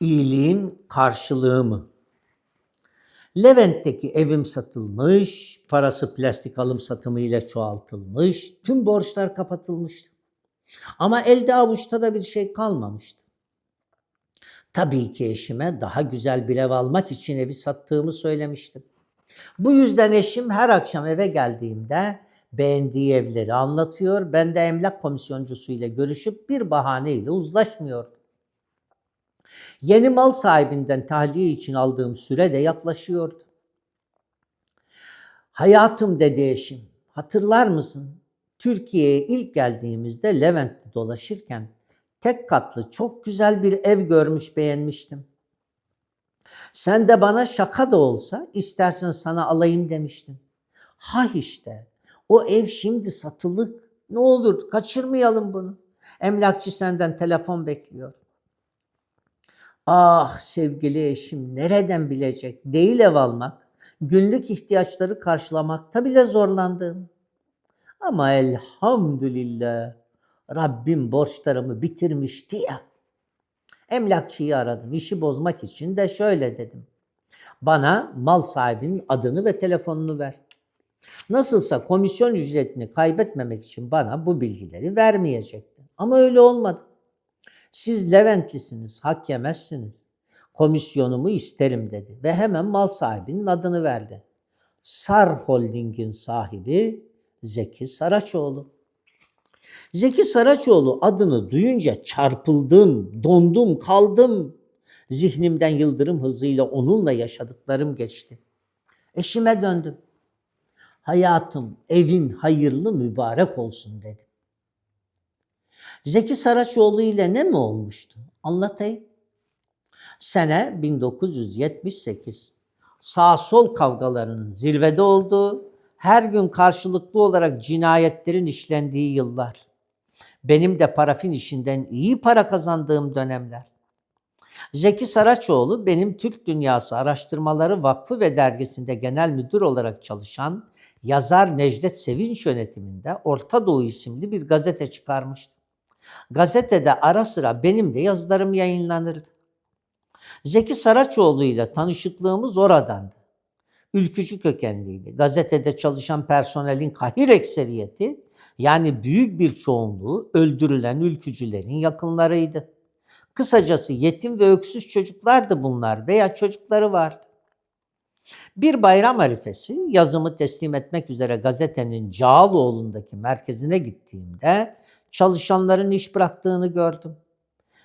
iyiliğin karşılığı mı? Levent'teki evim satılmış, parası plastik alım satımı ile çoğaltılmış, tüm borçlar kapatılmıştı. Ama elde avuçta da bir şey kalmamıştı. Tabii ki eşime daha güzel bir ev almak için evi sattığımı söylemiştim. Bu yüzden eşim her akşam eve geldiğimde beğendiği evleri anlatıyor. Ben de emlak komisyoncusuyla görüşüp bir bahaneyle uzlaşmıyordum. Yeni mal sahibinden tahliye için aldığım süre de yaklaşıyordu. Hayatım dedi eşim. Hatırlar mısın? Türkiye'ye ilk geldiğimizde Levent'te dolaşırken tek katlı çok güzel bir ev görmüş beğenmiştim. Sen de bana şaka da olsa istersen sana alayım demiştin. Ha işte o ev şimdi satılık. Ne olur kaçırmayalım bunu. Emlakçı senden telefon bekliyor. Ah sevgili eşim nereden bilecek? Değil ev almak, günlük ihtiyaçları karşılamakta bile zorlandığım. Ama elhamdülillah Rabbim borçlarımı bitirmişti ya. Emlakçıyı aradım. işi bozmak için de şöyle dedim. Bana mal sahibinin adını ve telefonunu ver. Nasılsa komisyon ücretini kaybetmemek için bana bu bilgileri vermeyecekti. Ama öyle olmadı. Siz Leventlisiniz, hak yemezsiniz. Komisyonumu isterim dedi ve hemen mal sahibinin adını verdi. Sar Holding'in sahibi Zeki Saraçoğlu. Zeki Saraçoğlu adını duyunca çarpıldım, dondum, kaldım. Zihnimden yıldırım hızıyla onunla yaşadıklarım geçti. Eşime döndüm. Hayatım, evin hayırlı mübarek olsun dedim. Zeki Saraçoğlu ile ne mi olmuştu? Anlatayım. Sene 1978. Sağ sol kavgalarının zirvede olduğu, her gün karşılıklı olarak cinayetlerin işlendiği yıllar. Benim de parafin işinden iyi para kazandığım dönemler. Zeki Saraçoğlu benim Türk Dünyası Araştırmaları Vakfı ve Dergisi'nde genel müdür olarak çalışan yazar Necdet Sevinç yönetiminde Orta Doğu isimli bir gazete çıkarmıştı. Gazetede ara sıra benim de yazılarım yayınlanırdı. Zeki Saraçoğlu ile tanışıklığımız oradandı. Ülkücü kökenliydi. Gazetede çalışan personelin kahir ekseriyeti yani büyük bir çoğunluğu öldürülen ülkücülerin yakınlarıydı. Kısacası yetim ve öksüz çocuklardı bunlar veya çocukları vardı. Bir bayram arifesi yazımı teslim etmek üzere gazetenin Cağaloğlu'ndaki merkezine gittiğimde çalışanların iş bıraktığını gördüm.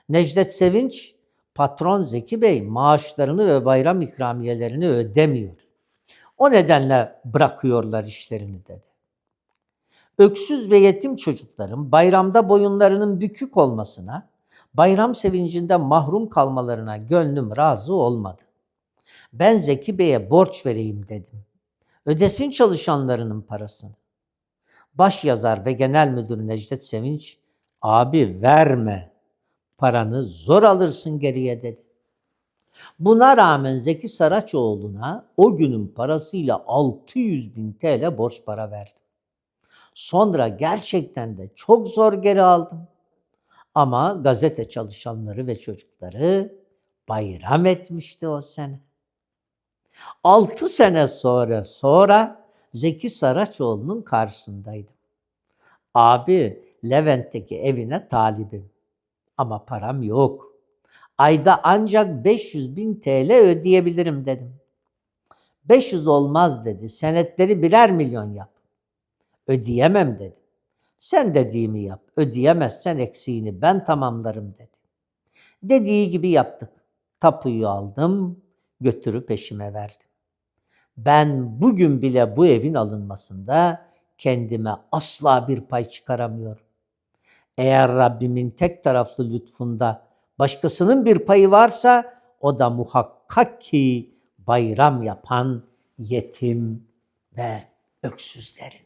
Necdet Sevinç, patron Zeki Bey maaşlarını ve bayram ikramiyelerini ödemiyor. O nedenle bırakıyorlar işlerini dedi. Öksüz ve yetim çocukların bayramda boyunlarının bükük olmasına, bayram sevincinden mahrum kalmalarına gönlüm razı olmadı. Ben Zeki Bey'e borç vereyim dedim. Ödesin çalışanlarının parasını. Baş yazar ve genel müdür Necdet Sevinç, abi verme, paranı zor alırsın geriye dedi. Buna rağmen Zeki Saraçoğlu'na o günün parasıyla 600 bin TL borç para verdim. Sonra gerçekten de çok zor geri aldım. Ama gazete çalışanları ve çocukları bayram etmişti o sene. 6 sene sonra sonra Zeki Saraçoğlu'nun karşısındaydım. Abi Levent'teki evine talibim. Ama param yok. Ayda ancak 500 bin TL ödeyebilirim dedim. 500 olmaz dedi. Senetleri birer milyon yap. Ödeyemem dedim. Sen dediğimi yap. Ödeyemezsen eksiğini ben tamamlarım dedi. Dediği gibi yaptık. Tapuyu aldım, götürüp eşime verdim. Ben bugün bile bu evin alınmasında kendime asla bir pay çıkaramıyorum. Eğer Rabbimin tek taraflı lütfunda başkasının bir payı varsa o da muhakkak ki bayram yapan yetim ve öksüzlerin.